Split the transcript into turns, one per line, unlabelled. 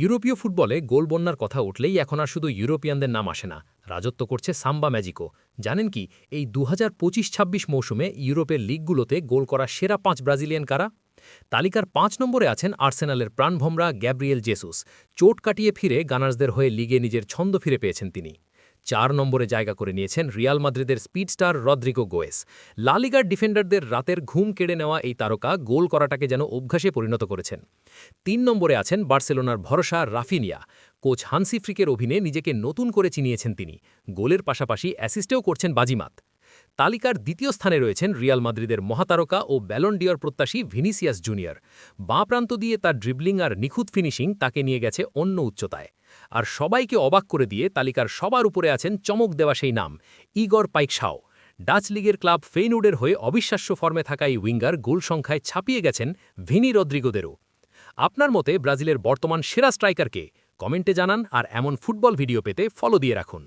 ইউরোপীয় ফুটবলে গোল বন্যার কথা উঠলেই এখন আর শুধু ইউরোপিয়ানদের নাম আসে না, রাজত্ব করছে সাম্বা ম্যাজিকো। জানেন কি, এই দু হাজার পঁচিশ ছাব্বিশ মৌসুমে ইউরোপের লিগগুলোতে গোল করা সেরা পাঁচ ব্রাজিলিয়ান কারা? তালিকার পাঁচ নম্বরে আছেন আর্সেনালের প্রাণভমরা গ্যাব্রিয়েল জেসুস। চোট কাটিয়ে ফিরে গানার্সদের হয়ে লিগে নিজের ছন্দ ফিরে পেয়েছেন তিনি। চার নম্বরে জায়গা করে নিয়েছেন রিয়াল মাদ্রিদের স্পিড স্টার রদ্রিগো গোয়েস। লালিগার ডিফেন্ডারদের রাতের ঘুম কেড়ে নেওয়া এই তারকা গোল করাটাকে যেন অভ্যাসে পরিণত করেছেন। তিন নম্বরে আছেন বার্সেলোনার ভরসা রাফিনিয়া। কোচ হানসিফ্রিকের অভিনে নিজেকে নতুন করে চিনিয়েছেন তিনি। গোলের পাশাপাশি অ্যাসিস্টেও করছেন বাজিমাত। তালিকার দ্বিতীয় স্থানে রয়েছেন রিয়াল মাদ্রিদের মহাতারকা ও ব্যালন্ডিয়র প্রত্যাশী ভিনিসিয়াস জুনিয়র। বাঁ প্রান্ত দিয়ে তার ড্রিবলিং আর নিখুঁত ফিনিশিং তাকে নিয়ে গেছে অন্য উচ্চতায়। আর সবাইকে অবাক করে দিয়ে তালিকার সবার উপরে আছেন চমক দেওয়া সেই নাম, ইগর পাইকশাও। ডাচ লিগের ক্লাব ফেইনুডের হয়ে অবিশ্বাস্য ফর্মে থাকা এই উইঙ্গার গোল সংখ্যায় ছাপিয়ে গেছেন ভিনি রদ্রিগোদেরও। আপনার মতে ব্রাজিলের বর্তমান সেরা স্ট্রাইকারকে কমেন্টে জানান আর এমন ফুটবল ভিডিও পেতে ফলো দিয়ে রাখুন।